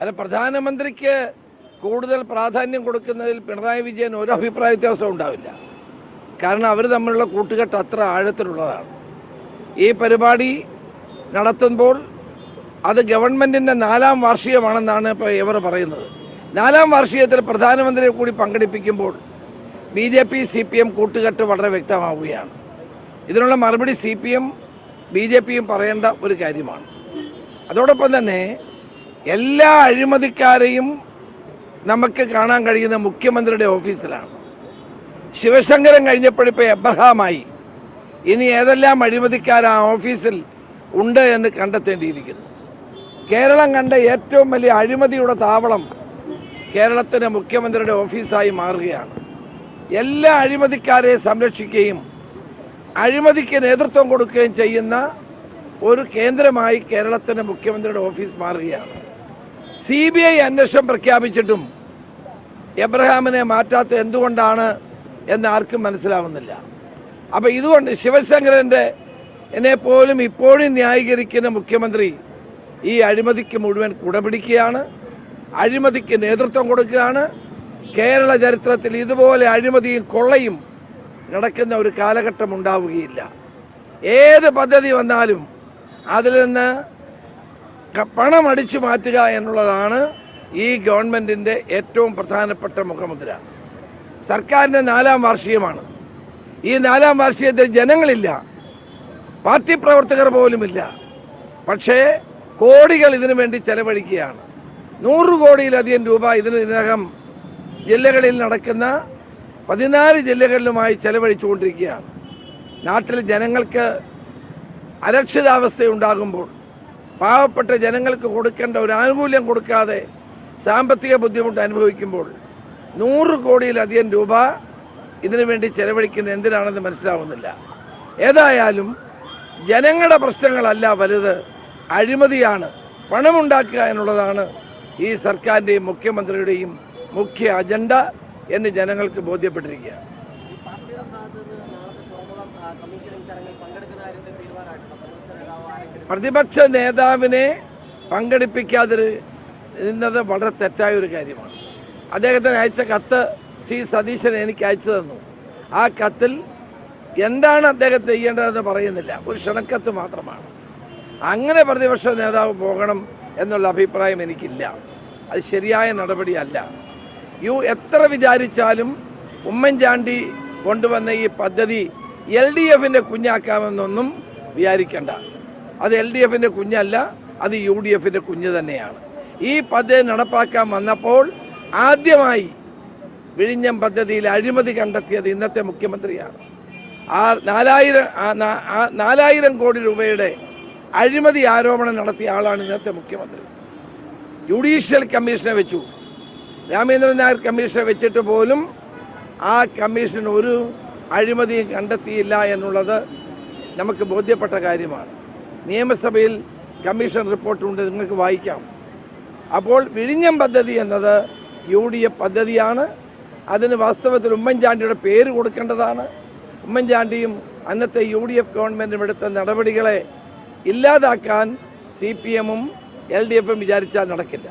അല്ല പ്രധാനമന്ത്രിക്ക് കൂടുതൽ പ്രാധാന്യം കൊടുക്കുന്നതിൽ പിണറായി വിജയൻ ഒരു അഭിപ്രായ വ്യത്യാസവും ഉണ്ടാവില്ല. കാരണം അവർ തമ്മിലുള്ള കൂട്ടുകെട്ട് അത്ര ആഴത്തിലുള്ളതാണ്. ഈ പരിപാടി നടത്തുമ്പോൾ അത് ഗവൺമെന്റിന്റെ നാലാം വാർഷികമാണെന്നാണ് ഇപ്പോൾ ഇവർ പറയുന്നത്. നാലാം വാർഷികത്തിൽ പ്രധാനമന്ത്രിയെ കൂടി പങ്കെടുപ്പിക്കുമ്പോൾ B J P C P M കൂട്ടുകെട്ട് വളരെ വ്യക്തമാവുകയാണ്. ഇതിനുള്ള മറുപടി C P M B J പിയും പറയേണ്ട ഒരു കാര്യമാണ്. അതോടൊപ്പം തന്നെ എല്ലാ അഴിമതിക്കാരെയും നമുക്ക് കാണാൻ കഴിയുന്ന മുഖ്യമന്ത്രിയുടെ ഓഫീസിലാണ്. ശിവശങ്കരൻ കഴിഞ്ഞപ്പോഴിപ്പോൾ എബ്രഹാമായി ഇനി ഏതെല്ലാം അഴിമതിക്കാർ ആ ഓഫീസിൽ ഉണ്ട് എന്ന് കണ്ടെത്തേണ്ടിയിരിക്കുന്നു. കേരളം കണ്ട ഏറ്റവും വലിയ അഴിമതിയുടെ താവളം കേരളത്തിന്റെ മുഖ്യമന്ത്രിയുടെ ഓഫീസായി മാറുകയാണ്. എല്ലാ അഴിമതിക്കാരെയും സംരക്ഷിക്കുകയും അഴിമതിക്ക് നേതൃത്വം കൊടുക്കുകയും ചെയ്യുന്ന ഒരു കേന്ദ്രമായി കേരളത്തിന്റെ മുഖ്യമന്ത്രിയുടെ ഓഫീസ് മാറുകയാണ്. സി ബി ഐ അന്വേഷണം പ്രഖ്യാപിച്ചിട്ടും എബ്രഹാമിനെ മാറ്റാത്ത എന്തുകൊണ്ടാണ് എന്ന് ആർക്കും മനസ്സിലാവുന്നില്ല. അപ്പോൾ ഇതുകൊണ്ട് ശിവശങ്കരന്റെ എന്നെ പോലും ഇപ്പോഴും ന്യായീകരിക്കുന്ന മുഖ്യമന്ത്രി ഈ അഴിമതിക്ക് മുഴുവൻ കുടപിടിക്കുകയാണ് അഴിമതിക്ക് നേതൃത്വം കൊടുക്കുകയാണ്. കേരള ചരിത്രത്തിൽ ഇതുപോലെ അഴിമതിയും കൊള്ളയും നടക്കുന്ന ഒരു കാലഘട്ടം ഉണ്ടാവുകയില്ല. ഏത് പദ്ധതി വന്നാലും അതിൽ നിന്ന് പണം അടിച്ചു മാറ്റുക എന്നുള്ളതാണ് ഈ ഗവൺമെന്റിന്റെ ഏറ്റവും പ്രധാനപ്പെട്ട മുഖമുദ്ര. സർക്കാരിന്റെ നാലാം വാർഷികമാണ്. ഈ നാലാം വാർഷികത്തിൽ ജനങ്ങളില്ല. പാർട്ടി പ്രവർത്തകർ പോലുമില്ല. പക്ഷേ കോടികൾ ഇതിനു വേണ്ടി ചെലവഴിക്കുകയാണ്. നൂറ് കോടിയിലധികം രൂപ ഇതിന് ഇതിനകം ജില്ലകളിൽ നടക്കുന്ന പതിനാല് ജില്ലകളിലുമായി ചെലവഴിച്ചുകൊണ്ടിരിക്കുകയാണ്. നാട്ടിൽ ജനങ്ങൾക്ക് അരക്ഷിതാവസ്ഥയുണ്ടാകുമ്പോൾ പാവപ്പെട്ട ജനങ്ങൾക്ക് കൊടുക്കേണ്ട ഒരു ആനുകൂല്യം കൊടുക്കാതെ സാമ്പത്തിക ബുദ്ധിമുട്ട് അനുഭവിക്കുമ്പോൾ നൂറ് കോടിയിലധികം രൂപ ഇതിനു വേണ്ടി ചെലവഴിക്കുന്നത് എന്തിനാണെന്ന് മനസ്സിലാവുന്നില്ല. ഏതായാലും ജനങ്ങളുടെ പ്രശ്നങ്ങളല്ല വലുത് അഴിമതിയാണ്. പണമുണ്ടാക്കുക എന്നുള്ളതാണ് ഈ സർക്കാരിന്റെയും മുഖ്യമന്ത്രിയുടെയും മുഖ്യ അജണ്ട എന്ന് ജനങ്ങൾക്ക് ബോധ്യപ്പെട്ടിരിക്കുക. പങ്കെടുക്കുന്ന പ്രതിപക്ഷ നേതാവിനെ പങ്കെടുപ്പിക്കാതിരുന്നത് വളരെ തെറ്റായ ഒരു കാര്യമാണ്. അദ്ദേഹത്തിന് അയച്ച കത്ത് സി സതീശൻ എനിക്ക് അയച്ചു തന്നു. ആ കത്തിൽ എന്താണ് അദ്ദേഹം ചെയ്യേണ്ടതെന്ന് പറയുന്നില്ല. ഒരു ക്ഷണക്കത്ത് മാത്രമാണ്. അങ്ങനെ പ്രതിപക്ഷ നേതാവ് പോകണം എന്നുള്ള അഭിപ്രായം എനിക്കില്ല. അത് ശരിയായ നടപടിയല്ല. യു എത്ര വിചാരിച്ചാലും ഉമ്മൻചാണ്ടി കൊണ്ടുവന്ന ഈ പദ്ധതി എൽ ഡി എഫിന്റെ കുഞ്ഞാക്കാമെന്നൊന്നും വിചാരിക്കേണ്ട. അത് എൽ ഡി എഫിന്റെ കുഞ്ഞല്ല അത് യു ഡി എഫിന്റെ കുഞ്ഞ് തന്നെയാണ്. ഈ പദ്ധതി നടപ്പാക്കാൻ വന്നപ്പോൾ ആദ്യമായി വിഴിഞ്ഞം പദ്ധതിയിൽ അഴിമതി കണ്ടെത്തിയത് ഇന്നത്തെ മുഖ്യമന്ത്രിയാണ്. ആ നാലായിരം നാലായിരം കോടി രൂപയുടെ അഴിമതി ആരോപണം നടത്തിയ ആളാണ് ഇന്നത്തെ മുഖ്യമന്ത്രി. ജുഡീഷ്യൽ കമ്മീഷനെ വെച്ചു. രാമേന്ദ്രൻ നായർ കമ്മീഷനെ വെച്ചിട്ട് പോലും ആ കമ്മീഷൻ ഒരു അഴിമതിയും കണ്ടെത്തിയില്ല എന്നുള്ളത് നമുക്ക് ബോധ്യപ്പെട്ട കാര്യമാണ്. നിയമസഭയിൽ കമ്മീഷൻ റിപ്പോർട്ടുണ്ട് നിങ്ങൾക്ക് വായിക്കാം. അപ്പോൾ വിഴിഞ്ഞം പദ്ധതി എന്നത് യു ഡി എഫ് പദ്ധതിയാണ്. അതിന് വാസ്തവത്തിൽ ഉമ്മൻചാണ്ടിയുടെ പേര് കൊടുക്കേണ്ടതാണ്. ഉമ്മൻചാണ്ടിയും അന്നത്തെ യു ഡി എഫ് ഗവൺമെന്റും എടുത്ത നടപടികളെ ഇല്ലാതാക്കാൻ സി പി എമ്മും എൽ ഡി എഫും വിചാരിച്ചാൽ നടക്കില്ല.